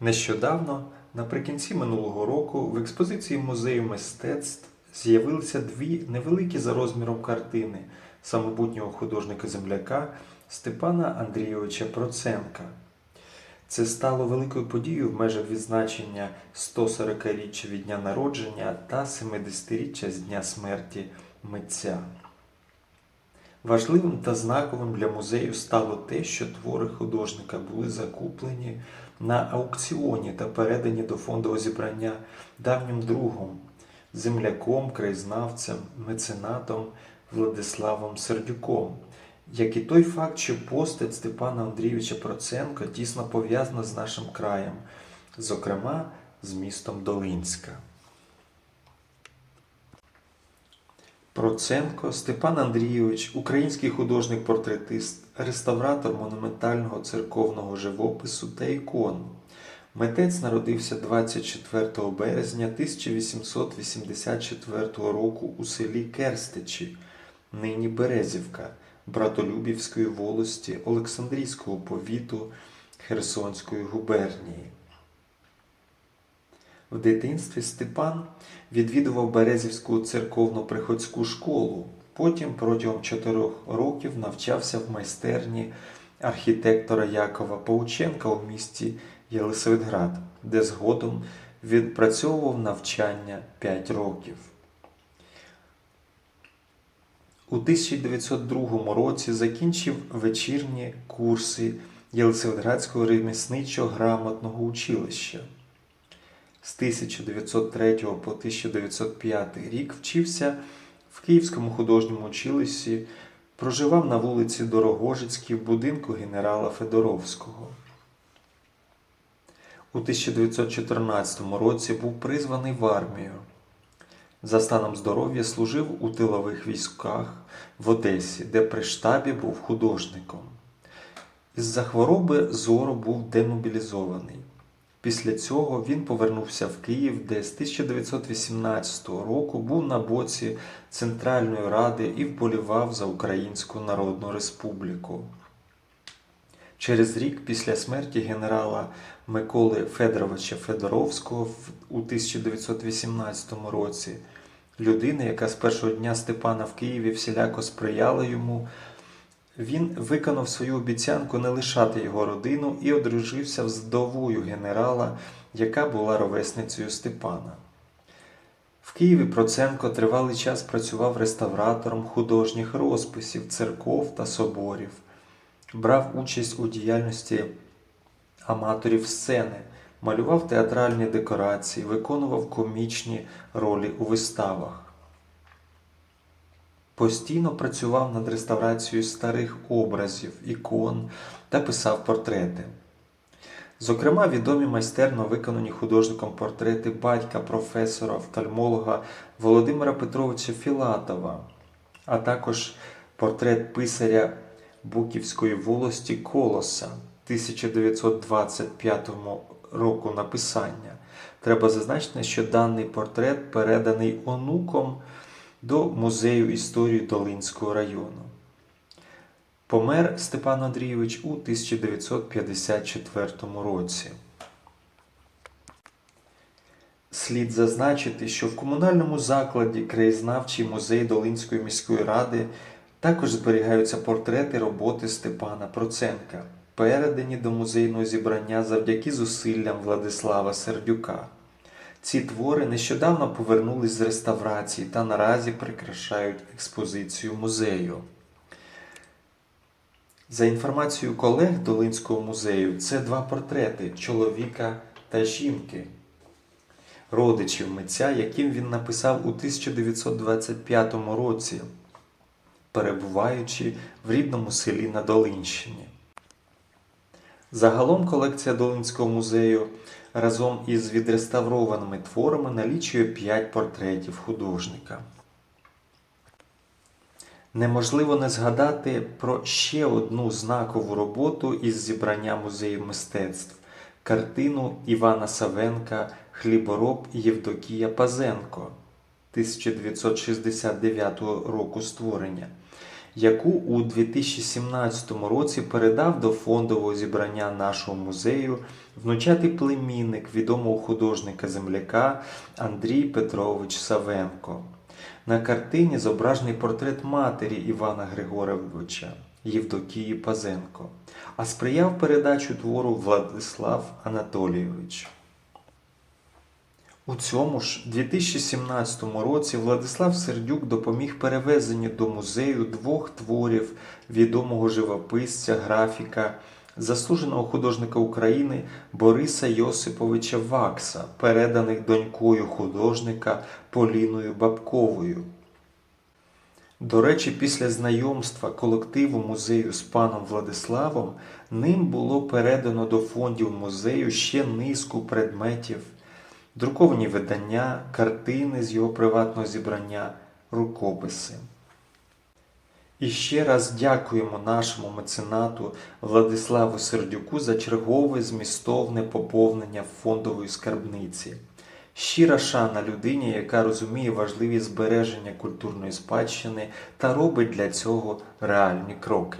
Нещодавно, наприкінці минулого року, в експозиції музею мистецтв з'явилися дві невеликі за розміром картини самобутнього художника-земляка Степана Андрійовича Проценка. Це стало великою подією в межах відзначення 140-річчя від дня народження та 70-річчя з дня смерті митця. Важливим та знаковим для музею стало те, що твори художника були закуплені на аукціоні та передані до фондового зібрання давнім другом, земляком, краєзнавцем, меценатом Владиславом Сердюком, як і той факт, що постать Степана Андрійовича Проценка тісно пов'язана з нашим краєм, зокрема з містом Долинська. Проценко Степан Андрійович, український художник-портретист, реставратор монументального церковного живопису та ікон. Митець народився 24 березня 1884 року у селі Керстичі, нині Березівка, Братолюбівської волості Олександрійського повіту Херсонської губернії. В дитинстві Степан відвідував Березівську церковно-приходську школу. Потім протягом чотирьох років навчався в майстерні архітектора Якова Паученка у місті Єлисаветград, де згодом відпрацьовував навчання 5 років. У 1902 році закінчив вечірні курси Єлисаветградського ремісничо-грамотного училища. З 1903 по 1905 рік вчився в Київському художньому училищі, проживав на вулиці Дорогожицькій в будинку генерала Федоровського. У 1914 році був призваний в армію. За станом здоров'я служив у тилових військах в Одесі, де при штабі був художником. Із-за хвороби зору був демобілізований. Після цього він повернувся в Київ, де з 1918 року був на боці Центральної Ради і вболівав за Українську Народну Республіку. Через рік після смерті генерала Миколи Федоровича Федоровського у 1918 році людина, яка з першого дня Степана в Києві всіляко сприяла йому, він виконав свою обіцянку не лишати його родину і одружився з вдовою генерала, яка була ровесницею Степана. В Києві Проценко тривалий час працював реставратором художніх розписів, церков та соборів, брав участь у діяльності аматорів сцени, малював театральні декорації, виконував комічні ролі у виставах. Постійно працював над реставрацією старих образів, ікон та писав портрети. Зокрема, відомі майстерно виконані художником портрети батька професора офтальмолога Володимира Петровича Філатова, а також портрет писаря Буківської волості Колоса 1925 року написання. Треба зазначити, що даний портрет переданий онуком до Музею історії Долинського району. Помер Степан Андрійович у 1954 році. Слід зазначити, що в комунальному закладі Краєзнавчий музей Долинської міської ради також зберігаються портрети роботи Степана Проценка, передані до музейного зібрання завдяки зусиллям Владислава Сердюка. Ці твори нещодавно повернулись з реставрації та наразі прикрашають експозицію музею. За інформацією колег Долинського музею, це два портрети чоловіка та жінки, родичів митця, яким він написав у 1925 році, перебуваючи в рідному селі на Долинщині. Загалом колекція Долинського музею разом із відреставрованими творами налічує 5 портретів художника. Неможливо не згадати про ще одну знакову роботу із зібрання музею мистецтв картину Івана Савенка Хлібороб Євдокія Пазенко 1969 року створення, яку у 2017 році передав до фондового зібрання нашого музею внучатий племінник відомого художника земляка Андрій Петрович Савенко. На картині зображений портрет матері Івана Григоровича Євдокії Пазенко, а сприяв передачу твору Владислав Анатолійович. У цьому ж 2017 році Владислав Сердюк допоміг перевезенню до музею двох творів відомого живописця, графіка, заслуженого художника України Бориса Йосиповича Вакса, переданих донькою художника Поліною Бабковою. До речі, після знайомства колективу музею з паном Владиславом ним було передано до фондів музею ще низку предметів, друковані видання, картини з його приватного зібрання, рукописи. І ще раз дякуємо нашому меценату Владиславу Сердюку за чергове змістовне поповнення фондової скарбниці. Щира шана людині, яка розуміє важливість збереження культурної спадщини та робить для цього реальні кроки.